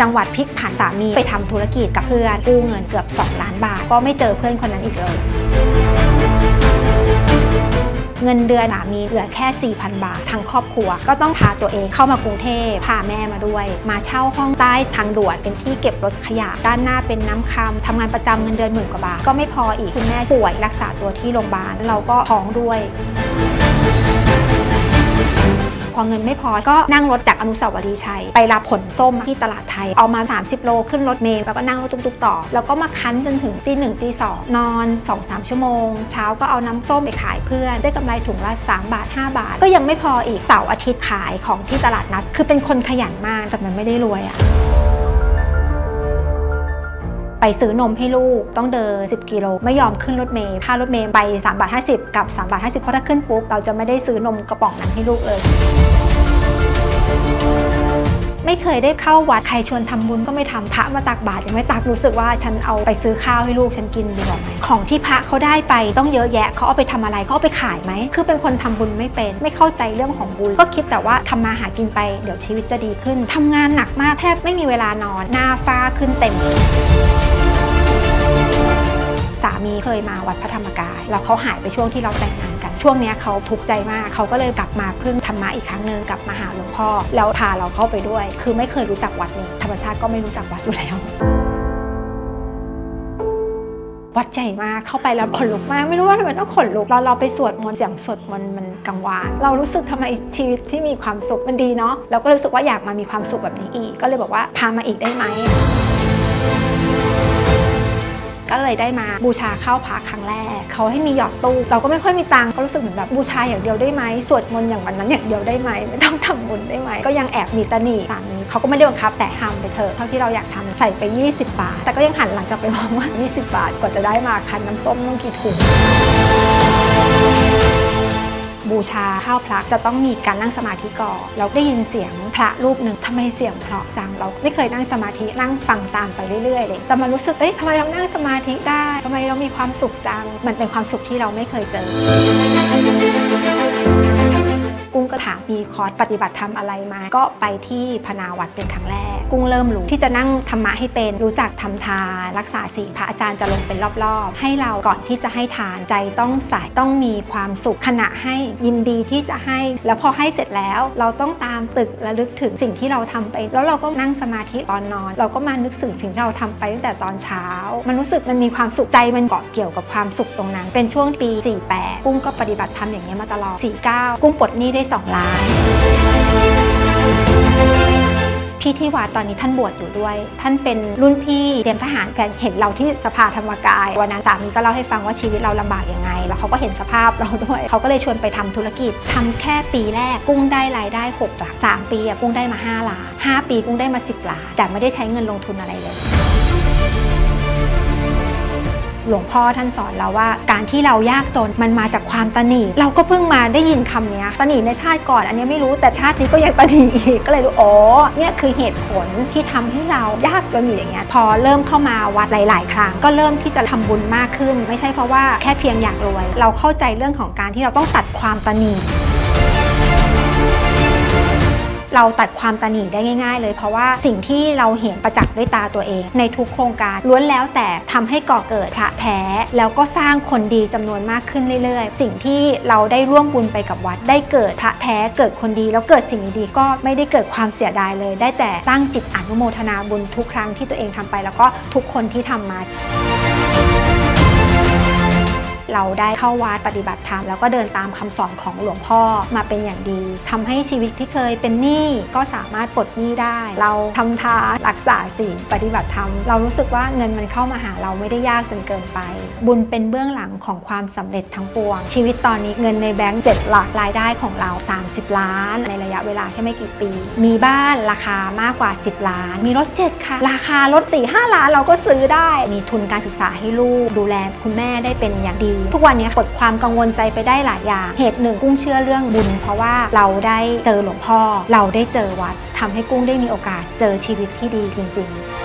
จังหวัดพลิกผันสามีไปทำธุรกิจกับเพื่อนกู้เงินเกือบ 2 ล้านบาท ก็ไม่เจอเพื่อนคนนั้นอีกเลยเงินเดือนสามีเหลือแค่ 4,000 บาท ทั้งครอบครัว ก็ต้องพาตัวเองเข้ามากรุงเทพพาแม่มาด้วย มาเช่าห้องใต้ทางด่วนเป็นที่เก็บรถขยะ ด้านหน้าเป็นน้ำคำทำงานประจำเงินเดือนหมื่นกว่าบาท ก็ไม่พออีก คุณแม่ป่วยรักษาตัวที่โรงพยาบาล เราก็ท้องด้วย อเงินไม่พอ ก็นั่งรถจากอนุสาวรีย์ชัย ไปรับผลส้มที่ตลาดไทย เอามา 30 โลขึ้นรถเมล์แล้วก็นั่งรถตุ๊กๆต่อ แล้วก็มาคั้นจนถึงตีหนึ่งตีสองนอน 2-3 ชั่วโมง เช้าก็เอาน้ำส้มไปขายเพื่อน ได้กำไรถุงละ 3 บาท 5 บาท ก็ยังไม่พออีกเสาร์อาทิตย์ขายของที่ตลาดนัดคือเป็นคนขยันมากแต่มันไม่ได้รวยอะ ไปซื้อนมให้ลูกต้องเดิน 10 กิโล ไม่ยอมขึ้นรถเมล์ค่ารถเมล์ไป3บาท50 กับ3บาท50 เพราะถ้าขึ้นปุ๊บ เราจะไม่ได้ซื้อนมกระป๋องนั้นให้ลูกเลย ไม่เคยได้เข้าวัดใครชวนทำบุญก็ไม่ทำพระมาตักบาตรยังไม่ตักรู้สึกว่าฉันเอาไปซื้อข้าวให้ลูกฉันกินดีกว่าไหมของที่พระเขาได้ไปต้องเยอะแยะเขาเอาไปทำอะไรเขาเอาไปขายไหมคือเป็นคนทำบุญไม่เป็น ไม่เข้าใจเรื่องของบุญ ก็คิดแต่ว่าทำมาหากินไปเดี๋ยวชีวิตจะดีขึ้นทำงานหนักมากแทบไม่มีเวลานอนหน้าฟ้าขึ้นเต็มสามีเคยมาวัดพระธรรมกาย แล้วเขาหายไปช่วงที่เราแต่งงาน กัน ช่วงนี้เขาทุกข์ใจมาก เขาก็เลยกลับมาพึ่งธรรมะอีกครั้งหนึ่งกลับมาหาหลวงพ่อ แล้วพาเราเข้าไปด้วย คือไม่เคยรู้จักวัดนี้ ธรรมชาติก็ไม่รู้จักวัดอยู่แล้ววัดใหญ่มากเข้าไปแล้วขนลุกมาก ไม่รู้ว่าทำไมต้องขนลุกเราเราไปสวดมนต์เสียงสวดมนต์มันกังวาน เรารู้สึกทำไมชีวิตที่มีความสุขมันดีเนาะเราก็รู้สึกว่าอยากมามีความสุขแบบนี้อีก ก็เลยบอกว่าพามาอีกได้ไหม ก็เลยได้มาบูชาเข้าพระครั้งแรก เขาให้มีหยอดตู้ เราก็ไม่ค่อยมีตังค์ก็รู้สึกเหมือนแบบบูชาอย่างเดียวได้ไหมสวดมนต์อย่างวันนั้นอย่างเดียวได้ไหมไม่ต้องทำบุญได้ไหมก็ยังแอบมีตะหนีสามีเขาก็ไม่ได้บังคับแต่ทำไปเถอะเท่าที่เราอยากทำใส่ไป 20 บาท แต่ก็ยังหันหลังกลับไปมองว่า 20 บาทกว่าจะได้มาคันน้ำส้มต้องกี่ถุง บูชาข้าวพระจะต้องมีการนั่งสมาธิก่อนเราได้ยินเสียงพระรูปหนึ่งทำไมเสียงเพราะจังเราไม่เคยนั่งสมาธินั่งฟังตามไปเรื่อยๆเลยแต่มารู้สึกเอ้ยทำไมเรานั่งสมาธิได้ทำไมเรามีความสุขจังมันเป็นความสุขที่เราไม่เคยเจอ กุ้งก็ถามมีคอร์สปฏิบัติธรรมอะไรมา ก็ไปที่พนาวัดเป็นครั้งแรก กุ้งเริ่มรู้ที่จะนั่งธรรมะให้เป็นรู้จักทำทานรักษาศีลพระอาจารย์จะลงเป็นรอบๆ ให้เราก่อนที่จะให้ทานใจต้องใส่ต้องมีความสุขขณะให้ยินดีที่จะให้ แล้วพอให้เสร็จแล้วเราต้องตามตึกระลึกถึงสิ่งที่เราทำไป แล้วเราก็นั่งสมาธิตอนนอน เราก็มานึกถึงสิ่งที่เราทำไปตั้งแต่ตอนเช้า มันรู้สึกมันมีความสุขใจมันเกาะเกี่ยวกับความสุขตรงนั้น เป็นช่วงปี 48 กุ้งก็ปฏิบัติธรรมอย่างนี้มาตลอด 49 กุ้งปลดหนี้ได้2 ล้าน พี่ที่วัดตอนนี้ท่านบวชอยู่ด้วย ท่านเป็นรุ่นพี่เตรียมทหารกันเห็นเราที่สภาธรรมกายวันนั้นสามีก็เล่าให้ฟังว่าชีวิตเราลำบากยังไง แล้วเขาก็เห็นสภาพเราด้วย เขาก็เลยชวนไปทำธุรกิจทำแค่ปีแรกกุ้งได้รายได้6หลัก3ปีกุ้งได้มา 5 ล้าน 5 ปีกุ้งได้มา 10ล้านแต่ไม่ได้ใช้เงินลงทุนอะไรเลย หลวงพ่อท่านสอนเราว่า การที่เรายากจนมันมาจากความตนีเราก็เพิ่งมาได้ยินคำนี้ตนีในชาติก่อน อันนี้ไม่รู้แต่ชาตินี้ก็ยังตนีอีกก็เลยรู้อ๋อเนี่ยคือเหตุผลที่ทำให้เรายากจนอยู่อย่างเงี้ยพอเริ่มเข้ามาวัดหลาย ๆ ครั้ง ก็เริ่มที่จะทำบุญมากขึ้น ไม่ใช่เพราะว่าแค่เพียงอยากรวย เราเข้าใจเรื่องของการที่เราต้องตัดความตนี เราตัดความตนีได้ง่าย ๆ เลยเพราะว่าสิ่งที่เราเห็นประจักษ์ด้วยตาตัวเอง ในทุกโครงการล้วนแล้วแต่ทำให้ก่อเกิดพระแท้ แล้วก็สร้างคนดีจำนวนมากขึ้นเรื่อยๆ สิ่งที่เราได้ร่วมบุญไปกับวัด ได้เกิดพระแท้เกิดคนดี แล้วเกิดสิ่งดีๆก็ไม่ได้เกิดความเสียดายเลย ได้แต่ตั้งจิตอนุโมทนาบุญทุกครั้งที่ตัวเองทำไป แล้วก็ทุกคนที่ทำมา เราได้เข้าวัดปฏิบัติธรรมแล้วก็เดินตามคำสอนของหลวงพ่อมาเป็นอย่างดีทำให้ชีวิตที่เคยเป็นหนี้ก็สามารถปลดหนี้ได้ เราทำทานรักษาศีลปฏิบัติธรรม เรารู้สึกว่าเงินมันเข้ามาหาเราไม่ได้ยากจนเกินไป บุญเป็นเบื้องหลังของความสำเร็จทั้งปวง ชีวิตตอนนี้เงินในแบงก์7หลักรายได้ของเรา 30 ล้าน ในระยะเวลาแค่ไม่กี่ปี มีบ้านราคามากกว่า 10 ล้าน มีรถ7ค่ะ ราคารถ4 5ล้านเราก็ซื้อได้ มีทุนการศึกษาให้ลูกดูแลคุณแม่ได้เป็นอย่างดีทุกวันนี้ปลดความกังวลใจไปได้หลายอย่าง เหตุหนึ่งกุ้งเชื่อเรื่องบุญ เพราะว่าเราได้เจอหลวงพ่อ เราได้เจอวัดทำให้กุ้งได้มีโอกาสเจอชีวิตที่ดีจริง ๆ